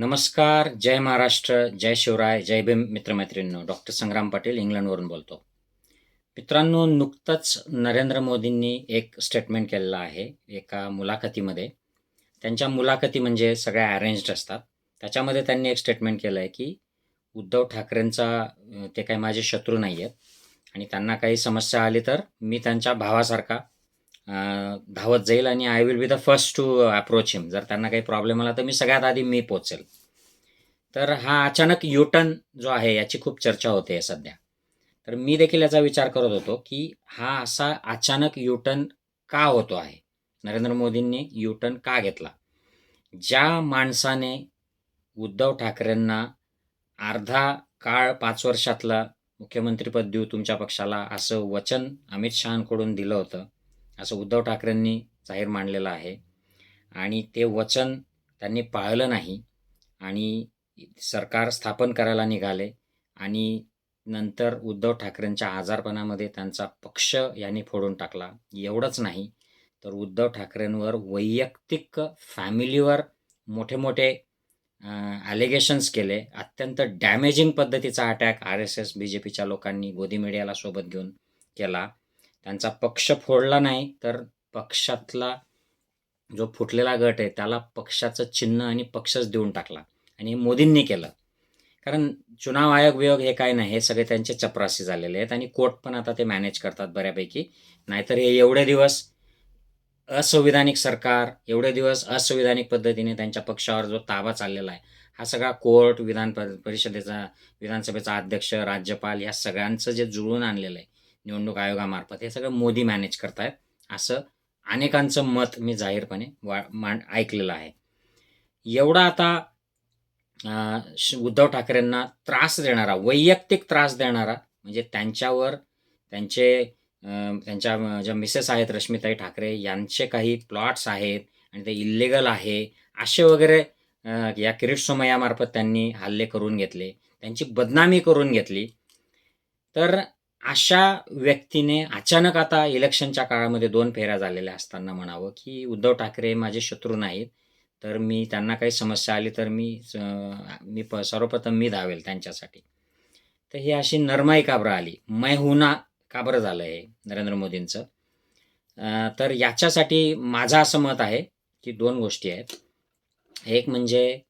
नमस्कार जय महाराष्ट्र जय शिवराय जय भीम मित्रमैत्रिणींनो. डॉक्टर संग्राम पाटील इंग्लंडवरून बोलतो. मित्रांनो नुकतंच नरेंद्र मोदींनी एक स्टेटमेंट केलेलं आहे एका मुलाखतीमध्ये. त्यांच्या मुलाखती म्हणजे सगळ्या अरेंज्ड असतात. त्याच्यामध्ये त्यांनी एक स्टेटमेंट केलं आहे की उद्धव ठाकरेंचा ते काही माझे शत्रू नाही आहेत आणि त्यांना काही समस्या आली तर मी त्यांच्या भावासारखा धावत जाईल आणि I will be the first to approach him जर त्यांना काही प्रॉब्लेम आला तर मी सगळ्यात आधी मी पोचेल तर हा अचानक युटर्न जो आहे याची खूप चर्चा होते सध्या. तर मी देखील याचा विचार करत होतो की हा असा अचानक युटर्न का होतो आहे? नरेंद्र मोदींनी युटर्न का घेतला? ज्या माणसाने उद्धव ठाकरेंना अर्धा काळ पाच वर्षातला मुख्यमंत्रीपद देऊ तुमच्या पक्षाला असं वचन अमित शहाकडून दिलं होतं असं उद्धव ठाकरेंनी जाहीर मांडलेलं आहे. आणि ते वचन त्यांनी पाळलं नाही आणि सरकार स्थापन करायला निघाले आणि नंतर उद्धव ठाकरेंच्या आजारपणामध्ये त्यांचा पक्ष यांनी फोडून टाकला. एवढंच नाही तर उद्धव ठाकरेंवर वैयक्तिक फॅमिलीवर मोठे मोठे ॲलिगेशन्स केले. अत्यंत डॅमेजिंग पद्धतीचा attack R S S B J पीच्या लोकांनी गोदी मीडियाला सोबत घेऊन केला. त्यांचा पक्ष फोडला नाही तर पक्षातला जो फुटलेला गट आहे त्याला पक्षाचं चिन्ह आणि पक्षच देऊन टाकला. आणि मोदींनी केलं. कारण चुनाव आयोग वियोग हे काय नाही हे सगळे त्यांचे चपरासी झालेले आहेत आणि कोर्ट पण आता ते मॅनेज करतात बऱ्यापैकी. नाहीतर हे एवढे दिवस असंविधानिक सरकार एवढे दिवस असंविधानिक पद्धतीने त्यांच्या पक्षावर जो ताबा चाललेला आहे हा सगळा कोर्ट विधान परिषदेचा विधानसभेचा अध्यक्ष राज्यपाल या सगळ्यांचं जे जुळून आणलेलं आहे निवडणूक आयोगामार्फत. हे सगळं मोदी मॅनेज करतायत. असं अनेकांचं मत मी जाहीरपणे वा मांड ऐकलेलं आहे. एवढा आता श- उद्धव ठाकरेंना त्रास देणारा वैयक्तिक त्रास देणारा म्हणजे त्यांच्यावर त्यांचे त्यांच्या ज्या मिसेस आहेत रश्मिताई ठाकरे यांचे काही प्लॉट्स आहेत आणि ते इल्लिगल आहे असे वगैरे या किरीट सोमयामार्फत त्यांनी हल्ले करून घेतले त्यांची बदनामी करून घेतली. तर अशा व्यक्तीने अचानक आता इलेक्शनच्या काळामध्ये दोन फेऱ्या झालेल्या असताना म्हणावं की उद्धव ठाकरे माझे शत्रू नाहीत. तर मी त्यांना काही समस्या आली तर मी मी प सर्वप्रथम मी धावेल त्यांच्यासाठी. तर ही अशी नरमाई काबरं आली. मै हुना काबरं झालं हे नरेंद्र मोदींचं. तर याच्यासाठी माझं असं मत आहे की दोन गोष्टी आहेत. एक म्हणजे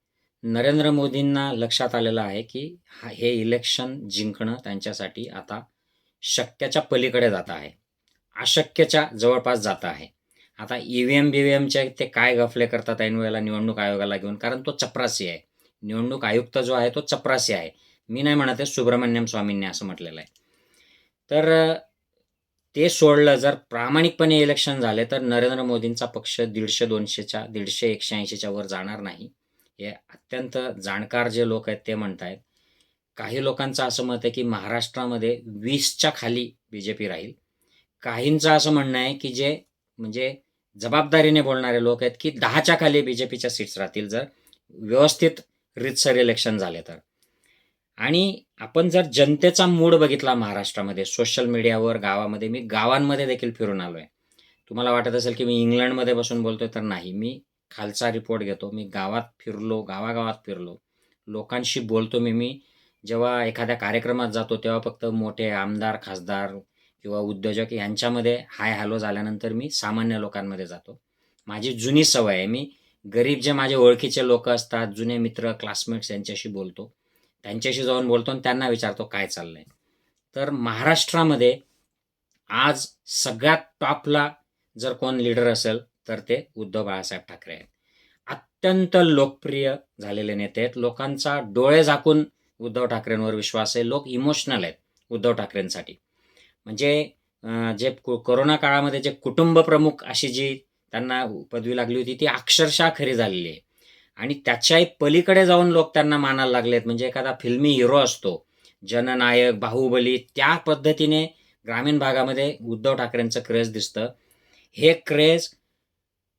नरेंद्र मोदींना लक्षात आलेलं आहे की हा हे इलेक्शन जिंकणं त्यांच्यासाठी आता शक्याच्या पलीकडे जात आहे. अशक्यच्या जवळपास जात आहे. आता E V M B V एमचे ते काय गफले करतात ऐन वेळेला निवडणूक आयोगाला घेऊन? कारण तो चपरासी आहे. निवडणूक आयुक्त जो आहे तो चपरासी आहे. मी नाही म्हणत आहे सुब्रमण्यम स्वामींनी असं म्हटलेलं आहे. तर ते सोडलं जर प्रामाणिकपणे इलेक्शन झाले तर नरेंद्र मोदींचा पक्ष दीडशे दोनशेच्या दीडशे एकशे ऐंशीच्या वर जाणार नाही. हे अत्यंत जाणकार जे लोक आहेत ते म्हणतायत. काही लोकांचं असं मत आहे की महाराष्ट्रामध्ये वीसच्या खाली बी जे पी राहील. काहींचं असं म्हणणं आहे की जे म्हणजे जबाबदारीने बोलणारे लोक आहेत की दहाच्या खाली बी जे पीच्या सीट्स राहतील जर व्यवस्थित रितसर इलेक्शन झाले तर. आणि आपण जर जनतेचा मूड बघितला महाराष्ट्रामध्ये सोशल मीडियावर गावामध्ये मी गावांमध्ये देखील फिरून आलो आहे तुम्हाला वाटत असेल की मी इंग्लंडमध्ये बसून बोलतोय तर नाही. मी खालचा रिपोर्ट घेतो मी गावात फिरलो गावागावात फिरलो. लोकांशी बोलतो मी मी जेव्हा एखाद्या कार्यक्रमात जातो तेव्हा फक्त मोठे आमदार खासदार किंवा उद्योजक यांच्यामध्ये हाय हॅलो झाल्यानंतर मी सामान्य लोकांमध्ये जातो. माझी जुनी सवय आहे. मी गरीब जे माझे ओळखीचे लोक असतात जुने मित्र क्लासमेट्स यांच्याशी बोलतो. त्यांच्याशी जाऊन बोलतो आणि त्यांना विचारतो काय चाललंय. तर महाराष्ट्रामध्ये आज सगळ्यात टॉपला जर कोण लीडर असेल तर ते उद्धव बाळासाहेब ठाकरे आहेत. अत्यंत लोकप्रिय झालेले नेते आहेत. लोकांचा डोळे झाकून उद्धव ठाकरेंवर विश्वास आहे. लोक इमोशनल आहेत उद्धव ठाकरेंसाठी. म्हणजे जे को- कोरोना काळामध्ये जे कुटुंब प्रमुख अशी जी त्यांना पदवी लागली होती ती अक्षरशः खरी झालेली आहे. आणि त्याच्याही पलीकडे जाऊन लोक त्यांना मानायला लागलेत. म्हणजे एखादा फिल्मी हिरो असतो जननायक बाहुबली त्या पद्धतीने ग्रामीण भागामध्ये उद्धव ठाकरेंचं क्रेज दिसतं. हे क्रेज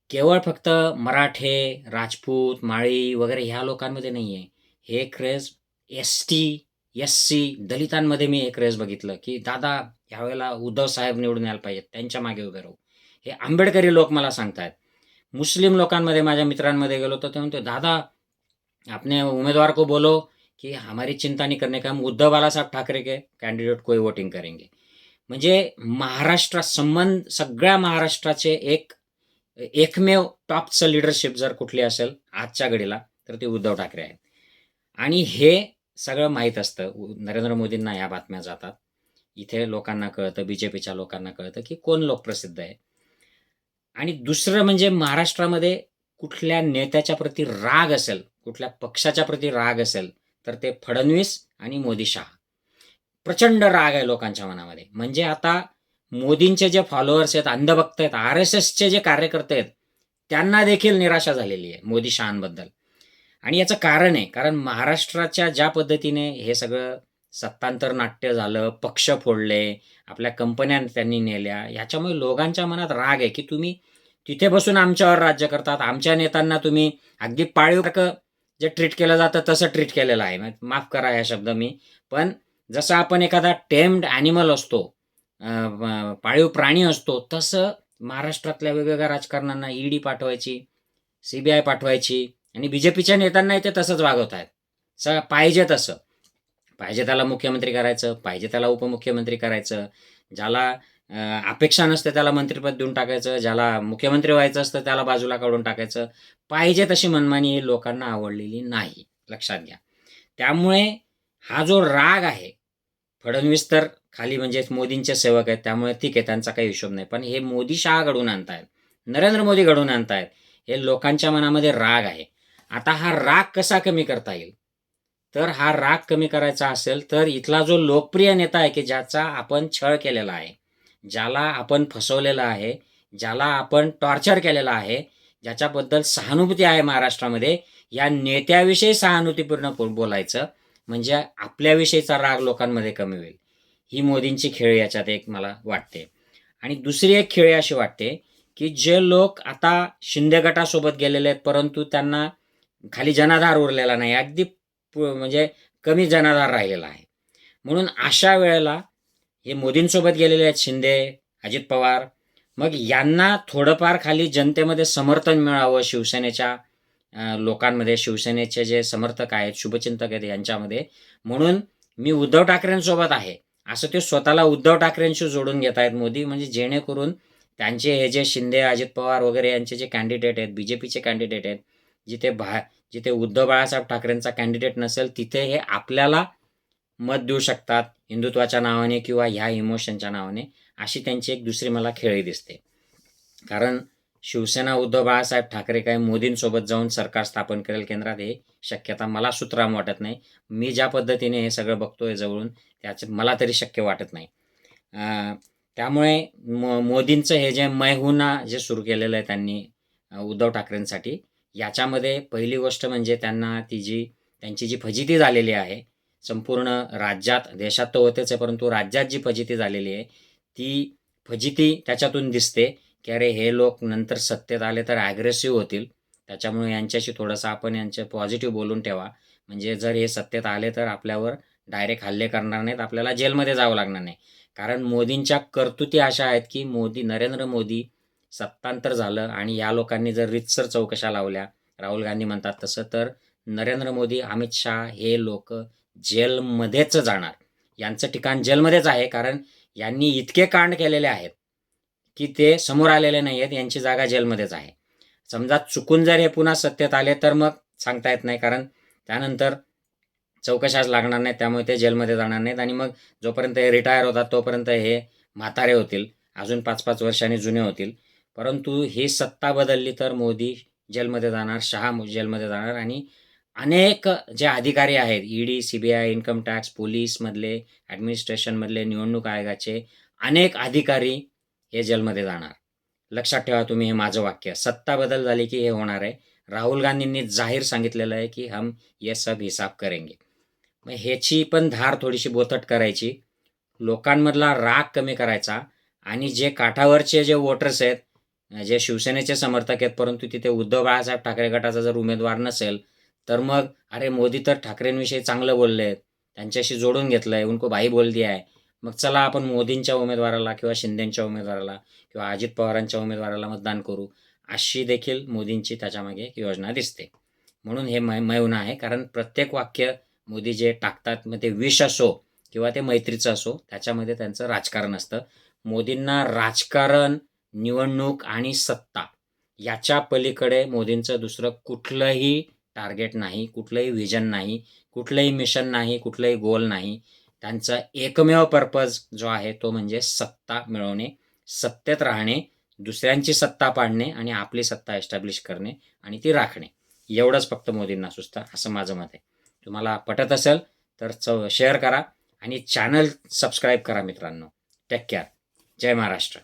केवळ फक्त मराठे राजपूत माळी वगैरे ह्या लोकांमध्ये नाही आहे हे craze S T S C दलितांमध्ये मी एक रेस बघितलं की दादा ह्यावेळेला उद्धव साहेब निवडून यायला पाहिजेत त्यांच्या मागे उभे राहू. हे आंबेडकरी लोक मला सांगतायत. मुस्लिम लोकांमध्ये माझ्या मित्रांमध्ये गेलो तर ते म्हणतो दादा आपने उमेदवार को बोलो कि हमारी चिंता नहीं करने का हम उद्धव बालासाहेब ठाकरे के कॅन्डिडेट कोई वोटिंग करेंगे. म्हणजे महाराष्ट्र संबंध सगळ्या महाराष्ट्राचे एक एकमेव टॉपचं लिडरशिप जर कुठली असेल आजच्या घडीला तर ते उद्धव ठाकरे आहेत. आणि हे सगळं माहीत असतं. नरेंद्र मोदींना या बातम्या जातात. इथे लोकांना कळतं बी जे पीच्या लोकांना कळतं की कोण लोकप्रसिद्ध आहे. आणि दुसरं म्हणजे महाराष्ट्रामध्ये कुठल्या नेत्याच्या प्रती राग असेल कुठल्या पक्षाच्या प्रती राग असेल तर ते फडणवीस आणि मोदी शहा. प्रचंड राग आहे लोकांच्या मनामध्ये. म्हणजे आता मोदींचे जे फॉलोअर्स आहेत अंधभक्त आहेत आर एस एसचे जे कार्यकर्ते आहेत त्यांना देखील निराशा झालेली आहे मोदी शहांबद्दल. आणि याचं कारण आहे कारण महाराष्ट्राच्या ज्या पद्धतीने हे सगळं सत्तांतर नाट्य झालं पक्ष फोडले आपल्या कंपन्या त्यांनी नेल्या ह्याच्यामुळे लोकांच्या मनात राग आहे की तुम्ही तिथे बसून आमच्यावर राज्य करतात आमच्या नेत्यांना तुम्ही अगदी पाळीव जे ट्रीट केलं जातं तसं ट्रीट केलेलं आहे. माफ करा ह्या शब्द मी. पण जसं आपण एखादा टेम्ड ॲनिमल असतो पाळीव प्राणी असतो तसं महाराष्ट्रातल्या वेगवेगळ्या राजकारणांना ईडी पाठवायची सी बी आय पाठवायची आणि बीजेपीच्या नेत्यांनाही ते तसंच वागवत आहेत. स पाहिजे तसं. पाहिजे त्याला मुख्यमंत्री करायचं पाहिजे त्याला उपमुख्यमंत्री करायचं ज्याला अपेक्षा नसते त्याला मंत्रिपद देऊन टाकायचं ज्याला मुख्यमंत्री व्हायचं असतं त्याला बाजूला काढून टाकायचं. पाहिजे तशी मनमानी ही लोकांना आवडलेली नाही. लक्षात घ्या. त्यामुळे हा जो राग आहे फडणवीस तर खाली म्हणजे मोदींचे सेवक आहेत त्यामुळे ठीक आहे त्यांचा काही हिशोब नाही. पण हे मोदी शहा घडवून आणतायत नरेंद्र मोदी घडवून आणतायत हे लोकांच्या मनामध्ये राग आहे. आता हा राग कसा कमी करता येईल? तर हा राग कमी करायचा असेल तर इथला जो लोकप्रिय नेता आहे की ज्याचा आपण छळ केलेला आहे ज्याला आपण फसवलेला आहे ज्याला आपण टॉर्चर केलेला आहे ज्याच्याबद्दल सहानुभूती आहे महाराष्ट्रामध्ये या नेत्याविषयी सहानुभूतीपूर्ण बोलायचं म्हणजे आपल्याविषयीचा राग लोकांमध्ये कमी होईल. ही मोदींची खेळ याच्यात एक मला वाटते. आणि दुसरी एक खेळी अशी वाटते की जे लोक आता शिंदे गटासोबत गेलेले आहेत परंतु त्यांना खाली जनाधार उरलेला नाही अगदी पु- म्हणजे कमी जनाधार राहिलेला आहे. म्हणून अशा वेळेला हे मोदींसोबत गेलेले आहेत शिंदे अजित पवार मग यांना थोडंफार खाली जनतेमध्ये समर्थन मिळावं शिवसेनेच्या लोकांमध्ये शिवसेनेचे जे समर्थक आहेत शुभचिंतक आहेत यांच्यामध्ये. म्हणून मी उद्धव ठाकरेंसोबत आहे. असं ते स्वतःला उद्धव ठाकरेंशी जोडून घेत आहेत मोदी म्हणजे जेणेकरून त्यांचे हे जे शिंदे अजित पवार वगैरे यांचे जे कॅन्डिडेट आहेत बी जे पीचे कॅन्डिडेट आहेत जिथे भा जिथे उद्धव बाळासाहेब ठाकरेंचा कॅन्डिडेट नसेल तिथे हे आपल्याला मत देऊ शकतात हिंदुत्वाच्या नावाने किंवा ह्या इमोशनच्या नावाने अशी त्यांची एक दुसरी मला खेळी दिसते. कारण शिवसेना उद्धव बाळासाहेब ठाकरे काय मोदींसोबत जाऊन सरकार स्थापन करेल केंद्रात हे शक्यता मला सुतराम वाटत नाही. मी ज्या पद्धतीने हे सगळं बघतोय जवळून त्याचं मला तरी शक्य वाटत नाही. त्यामुळे मो मोदींचं हे जे मैहुना जे सुरू केलेलं आहे त्यांनी उद्धव ठाकरेंसाठी याच्यामध्ये पहिली गोष्ट म्हणजे त्यांना ती जी त्यांची जी फजिती झालेली आहे संपूर्ण राज्यात देशात तर होतेच आहे परंतु राज्यात जी फजिती झालेली आहे ती फजिती त्याच्यातून दिसते की अरे हे लोक नंतर सत्तेत आले तर ॲग्रेसिव्ह होतील. त्याच्यामुळे यांच्याशी थोडंसं आपण यांचे पॉझिटिव्ह बोलून ठेवा. म्हणजे जर हे सत्तेत आले तर आपल्यावर डायरेक्ट हल्ले करणार नाहीत आपल्याला जेलमध्ये जावं लागणार नाही. कारण मोदींच्या कर्तुती अशा आहेत की मोदी नरेंद्र मोदी सत्तांतर झालं आणि या लोकांनी जर रितसर चौकशा लावल्या राहुल गांधी म्हणतात तसं तर नरेंद्र मोदी अमित शहा हे लोक जेलमध्येच जाणार. यांचं ठिकाण जेलमध्येच आहे कारण यांनी इतके कांड केलेले आहेत की ते समोर आलेले नाही आहेत यांची जागा जेलमध्येच आहे. समजा चुकून जर हे पुन्हा सत्तेत आले तर मग सांगता येत नाही कारण त्यानंतर चौकशाच लागणार नाही त्यामुळे ते जेलमध्ये जाणार नाहीत आणि मग जोपर्यंत हे रिटायर होतात तोपर्यंत हे म्हातारे होतील अजून पाच पाच वर्षांनी जुने होतील. परंतु ही सत्ता बदलली तर मोदी जेलमध्ये जाणार शहा जेलमध्ये जाणार आणि अनेक जे अधिकारी आहेत ED C B I income tax पोलीसमधले ॲडमिनिस्ट्रेशनमधले निवडणूक आयोगाचे अनेक अधिकारी हे जेलमध्ये जाणार. लक्षात ठेवा तुम्ही हे माझं वाक्य. सत्ता बदल झाली की हे होणार आहे. राहुल गांधींनी जाहीर सांगितलेलं आहे की हम ये सब हिसाब करेंगे. मग ह्याची पण धार थोडीशी बोथट करायची. लोकांमधला राग कमी करायचा आणि जे काठावरचे जे वोटर्स आहेत जे शिवसेनेचे समर्थक आहेत परंतु तिथे उद्धव बाळासाहेब ठाकरे गटाचा जर उमेदवार नसेल तर मग अरे मोदी तर ठाकरेंविषयी चांगलं बोलले आहेत. त्यांच्याशी जोडून घेतलं आहे उनको भाई बोल दिया आहे. मग चला आपण मोदींच्या उमेदवाराला किंवा शिंदेंच्या उमेदवाराला किंवा अजित पवारांच्या उमेदवाराला मतदान करू अशी देखील मोदींची त्याच्यामागे योजना दिसते. म्हणून हे मै मैवना आहे कारण प्रत्येक वाक्य मोदी जे टाकतात मग ते विष असो किंवा ते मैत्रीचं असो त्याच्यामध्ये त्यांचं राजकारण असतं. मोदींना राजकारण निवडणूक आणि सत्ता याच्या पलीकडे मोदींचं दुसरं कुठलंही टार्गेट नाही कुठलंही व्हिजन नाही कुठलंही मिशन नाही कुठलंही गोल नाही. त्यांचा एकमेव पर्पज जो आहे तो म्हणजे सत्ता मिळवणे सत्तेत राहणे दुसऱ्यांची सत्ता पाडणे आणि आपली सत्ता एस्टॅब्लिश करणे आणि ती राखणे. एवढंच फक्त मोदींना सुचतं असं माझं मत आहे. तुम्हाला पटत असेल तर च शेअर करा आणि चॅनल सबस्क्राईब करा मित्रांनो. टेक केअर जय महाराष्ट्र.